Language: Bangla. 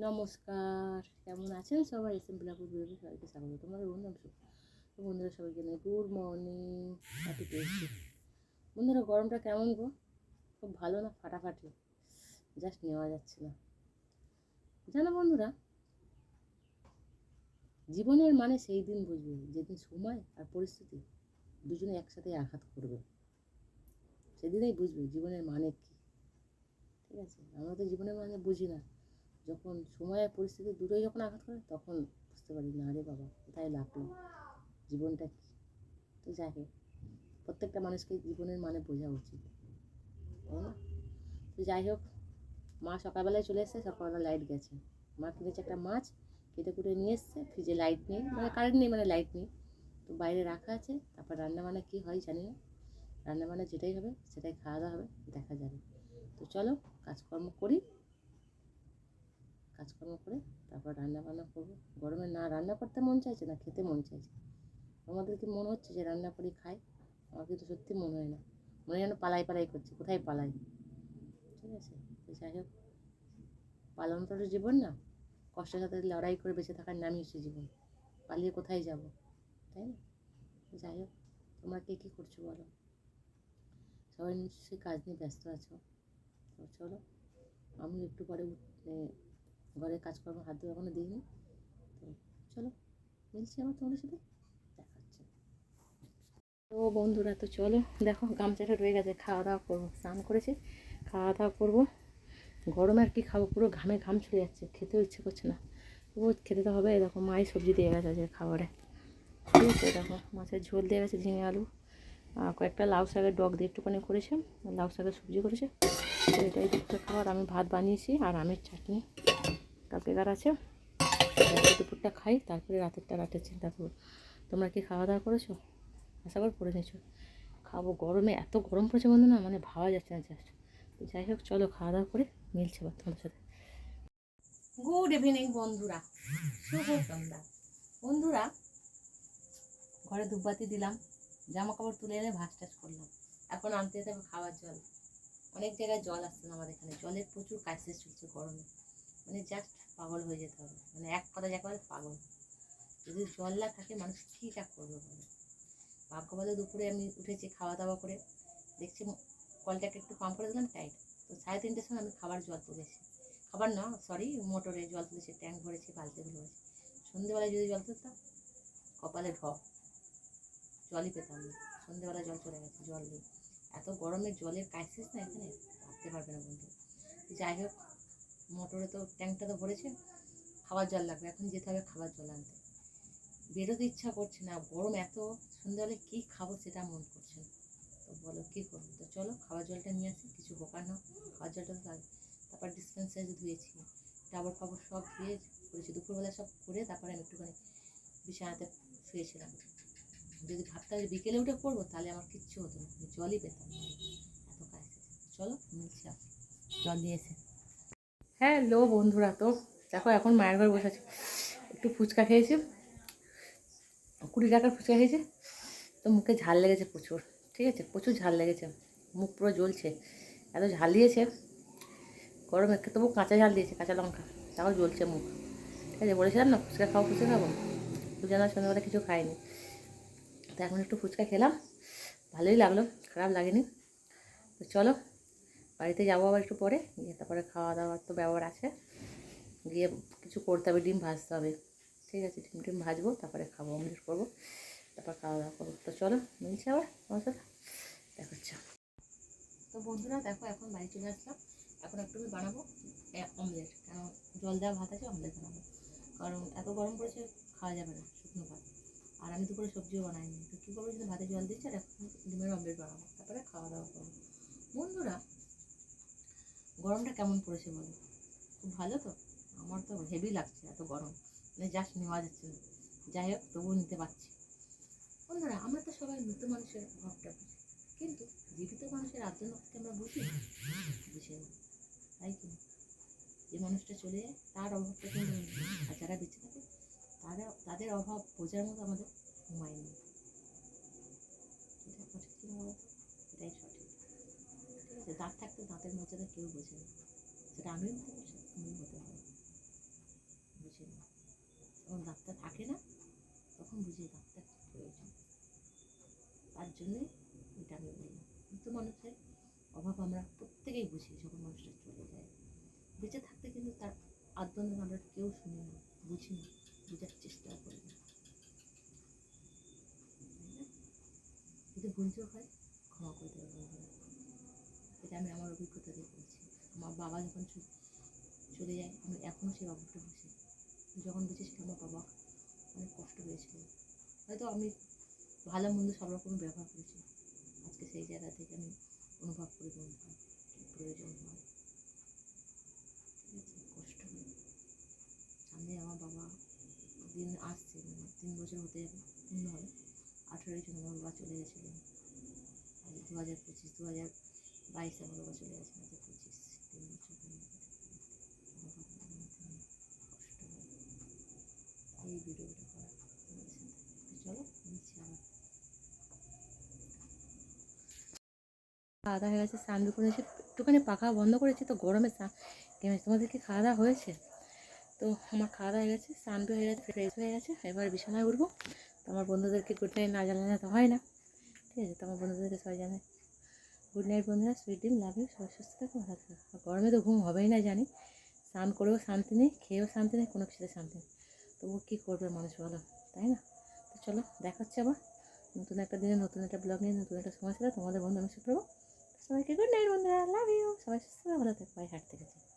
নমস্কার, কেমন আছেন সবাই? এস এম বিভাগে সবাইকে স্বাগত। তোমাদের বন্ধু বন্ধুরা, সবাইকে জানাই গুড মর্নিং। হ্যাপি টেস্টি বন্ধুরা, গরমটা কেমন গো? খুব ভালো না? ফাটাফাটি। জাস্ট নেওয়া যাচ্ছে না। জানো বন্ধুরা, জীবনের মানে সেই দিন বুঝবে। যেদিন সময় আর পরিস্থিতি দুজনে একসাথে আঘাত করবে। সেদিনেই বুঝবে জীবনের মানে কী। ঠিক আছে? আমরা তো জীবনের মানে বুঝি না। যখন সময় আর পরিস্থিতি দুটোই যখন আঘাত করে, তখন বুঝতে পারি, না রে বাবা, কোথায় লাগল? জীবনটা কী? তো যাই হোক, প্রত্যেকটা মানুষকে জীবনের মানে বোঝা উচিত, তাই না? তো যাই হোক, মা সকালবেলায় চলে এসেছে, সকালবেলা লাইট গেছে। মা কিনেছে একটা মাছ, কেটে কুটে নিয়ে এসছে ফ্রিজে লাইট নেই মানে কারেন্ট নেই মানে লাইট নেই। তো বাইরে রাখা আছে, তারপর রান্না বান্না কী হয় জানি না। রান্না বান্না যেটাই হবে, সেটাই খাওয়া দাওয়া হবে, দেখা যাবে। তো চলো, কাজকর্ম করি। কাজকর্ম করে তারপর রান্না বান্না করব। গরমে না রান্না করতে মন চাইছে না, খেতে মন চাইছে। আমাদের কি মনে হচ্ছে যে রান্না করি, খাই। আমার কিন্তু সত্যি মনে হয় না। মনে যেন পালাই পালাই করছে, কোথায় পালাই? ঠিক আছে? তো যাই হোক, পালন তো জীবন না। কষ্টের সাথে লড়াই করে বেঁচে থাকার নামই হচ্ছে জীবন। পালিয়ে কোথায় যাব? তাই না? যাই হোক, তোমরা কে কী করছ বলো? সবাই নিশ্চয়ই কাজ নিয়ে ব্যস্ত আছো। তো চলো আমি একটু পরে ঘরের কাজকর্ম, হাত ধরে এখনও দিইনি। তো চলো, মিলছি আমার তোমাদের সাথে। দেখা হচ্ছে তো বন্ধুরা, তো চলো, দেখো, গামছাটা রয়ে গেছে খাওয়া দাওয়া করব, স্নান করেছে। খাওয়া দাওয়া করব। গরমে আর কি খাব, পুরো ঘামে ঘাম ছুটে যাচ্ছে, খেতেও ইচ্ছে করছে না। তবুও খেতে তো হবে, দেখো মাই সবজি দিয়ে গেছে আজকে খাবারে। ঠিক আছে দেখো, মাছের ঝোল দিয়ে গেছে, ঝিঙে আলু। আর কয়েকটা লাউ শাকের ডগ দিয়ে একটুখানি করেছে। লাউ শাকের সবজি করেছে। এটাই দুপুরে খাবার আমি ভাত বানিয়েছি আর আমের চাটনি। কালকেকার আছে? দুপুরটা খাই, তারপরে রাতেরটা রাতের চিন্তা করব তোমরা কি খাওয়া দাওয়া করেছ? আশা করি করে নিয়েছো। খাব গরমে, এত গরম পড়েছে বন্ধু না মানে ভাবা যাচ্ছে না জাস্ট যাই হোক, চলো খাওয়া দাওয়া করে মিলছে বা তোমাদের সাথে। গুড ইভিনিং বন্ধুরা। শুভ সন্ধ্যা। বন্ধুরা, ঘরে ধূপবাতি দিলাম জামা কাপড় তুলে এনে ভাস টাস করলাম। এখন আনতে যেতে হবে খাওয়ার জল। অনেক জায়গায় জল আসছে না আমাদের এখানে। জলের প্রচুর ক্রাইসিস চলছে গরমে। মানে জাস্ট পাগল হয়ে যেতে হবে। মানে এক কথা যাকে বলে পাগল। যদি জল না থাকে, মানুষ কী কাজ করবে বলে? ভাগ্য বলে দুপুরে আমি উঠেছি খাওয়া দাওয়া করে। দেখছি কলটাকে একটু পাম্প করে দিলাম টাইট তো সাড়ে তিনটের সময় আমি খাবার জল তুলেছি। খাবার না সরি মোটরে জল তুলেছি ট্যাঙ্ক ভরেছি, বালতি ভরেছি। সন্ধেবেলায় যদি জল তুলতাম, কপালে ঢপ। জলই পেতাম না। সন্ধেবেলা জল চলে গেছে, জল নেই। এত গরমে জলের ক্রাইসিস না এখানে, ভাবতে পারবে না বন্ধু। যাই হোক মোটরে তো ট্যাঙ্কটা তো ভরেছে, খাবার জল লাগবে, এখন যেতে হবে খাবার জল আনতে। বেরোতে ইচ্ছা করছে না, গরম এত, সন্ধ্যাবেলা কী খাব সেটা মন করছে না। তো বলো, কী করব? তো চলো, খাবার জলটা নিয়ে আসি, কিছু বোকার নাও, খাবার জলটা তো লাগবে। তারপর ডিসপেন্সারি ধুয়েছি, টাবর ফাবর সব ধুয়ে করেছি, দুপুরবেলা সব করে তারপরে আমি একটুখানি বিছানাতে শুয়েছিলাম। যদি ভাবতাম বিকেলে উঠে পড়ব, তাহলে আমার কিচ্ছু হতো না জলই পেতাম এত কাজ। চলো মিলছি। জল দিয়েছে হ্যাঁ লো বন্ধুরা, তো দেখো এখন মায়ের ঘরে বসে আছি। একটু ফুচকা খেয়েছি। কুড়ি টাকার ফুচকা খেয়েছি। তো মুখে ঝাল লেগেছে প্রচুর, ঠিক আছে? প্রচুর ঝাল লেগেছে। মুখ পুরো জ্বলছে, এত ঝাল দিয়েছে। গরমে তবু কাঁচা ঝাল দিয়েছে, কাঁচা লঙ্কা। তাও জ্বলছে মুখ। ঠিক আছে, বলেছিলাম না ফুচকা খাও ফুচকা খাব? পূজা না সন্ধ্যাবেলা কিছু খাইনি। তো এখন একটু ফুচকা খেলাম। ভালোই লাগল, খারাপ লাগেনি। তো চলো বাড়িতে যাব আবার একটু পরে গিয়ে তারপরে খাওয়া দাওয়ার তো ব্যবহার আছে। গিয়ে কিছু করতে হবে, ডিম ভাজতে হবে। ঠিক আছে, ডিম টিম ভাজবো, তারপরে খাব, অমলেট করব, তারপর খাওয়া দাওয়া করব। তো চলো, মিলছে আবার আমার সাথে? দেখা তো বন্ধুরা, দেখো, এখন বাড়ি চলে আসলাম। এখন একটু আমি বানাবো অমলেট। কেন জল দেওয়া ভাত আছে, অমলেট বানাবো। কারণ এত গরম পড়েছে, খাওয়া যাবে না, শুকনো ভাত। আর আমি দুপুরে সবজিও বানাইনি। তো কী করব যদি ভাতে জল দিচ্ছি আর এখন ডিমের অমলেট বানাবো। তারপরে খাওয়া দাওয়া করব। বন্ধুরা গরমটা কেমন পড়েছে বলো? খুব ভালো তো? আমার তো হেভি লাগছে এত গরম। মানে জাস্ট নেওয়া যাচ্ছে না। যাই হোক, তবুও নিতে পারছি। বন্ধুরা, আমরা তো সবাই মৃত মানুষের অভাবটা বুঝি। কিন্তু জীবিত মানুষের আর্জনকে আমরা বুঝি? বুঝি না। তাই কি যে মানুষটা চলে যায়, তার অভাবটা কিন্তু আর যারা বেঁচে থাকে, তারা, তাদের অভাব বোঝার মতো আমাদের দাঁত থাকতে, দাঁতের মর্যাদা কেউ বোঝে না। সেটা আমিও হতে পারি তুমিও হতে পারো। বুঝে না যখন দাঁতটা থাকে না, তখন বুঝি দাঁতটা প্রয়োজন। তার জন্যে এটা আমি বললাম কিন্তু মানুষের অভাব আমরা প্রত্যেকেই বুঝি যখন মানুষটা চলে যায়। বেঁচে থাকতে কিন্তু তার আদ্যন্দন আমরা কেউ শুনি না, বুঝি না, বোঝার চেষ্টাও করি না। যদি ভুলচোক হয়, ক্ষমা করে দেবে এটা আমি আমার অভিজ্ঞতা দিয়ে বলছি। আমার বাবা যখন চলে যায়, আমি এখনও সেই অভাবটা বুঝি যখন বুঝেছি আমার বাবা অনেক কষ্ট পেয়েছিলেন হয়তো আমি ভালো মন্দ সব রকম ব্যবহার করেছি। আজকে সেই জায়গা থেকে আমি অনুভব করি কী প্রয়োজন হয়। কষ্ট হয় সামনে আমার বাবা দিন আসছে মানে তিন বছর হতে যাবে পূর্ণ হবে আঠেরোই জন্য বাবা চলে গেছিলেন। দু হাজার পঁচিশ, দু হাজার বাইশে আজ পঁচিশ, তিন বছর এই ভিডিওটা করা চলো খাওয়া দাওয়া হয়ে গেছে, স্নান করে এসে একটুখানি পাখা বন্ধ করেছি, তো গরমে স্নান তোমাদের কি খাওয়া দাওয়া হয়েছে? তো আমার খাওয়া দাওয়া হয়ে গেছে, স্নান হয়ে গেছে ফ্রেশ হয়ে গেছে, এবার বিছানায় উঠবো। তো আমার বন্ধুদেরকে গুড নাইট না জানালে তো হয় না। ঠিক আছে, তো আমার বন্ধুদেরকে সবাই জানে গুড নাইট বন্ধুরা। সুইট ডিম লাভ ইউ সবাই সুস্থ থাকুন ভালো থাকুন গরমে তো ঘুম হবেই না, জানি। স্নান করেও শান্তি নেই, খেয়েও শান্তি নেই, কোনো কিছুতে শান্তি নেই। তবু কী করবে মানুষ বলো, তাই না? তো চলো, দেখা হচ্ছে আবার। নতুন একটা দিনে, নতুন একটা ব্লগ নিয়ে, নতুন একটা সময় ছিল তোমাদের বন্ধু আমি সুপ্রভ সবাইকে গুড নাইট বন্ধুরা। লাভ ইউ সবাই সুস্থ থাকুন ভালো থাকো। বাই হাঁটতে থেকে।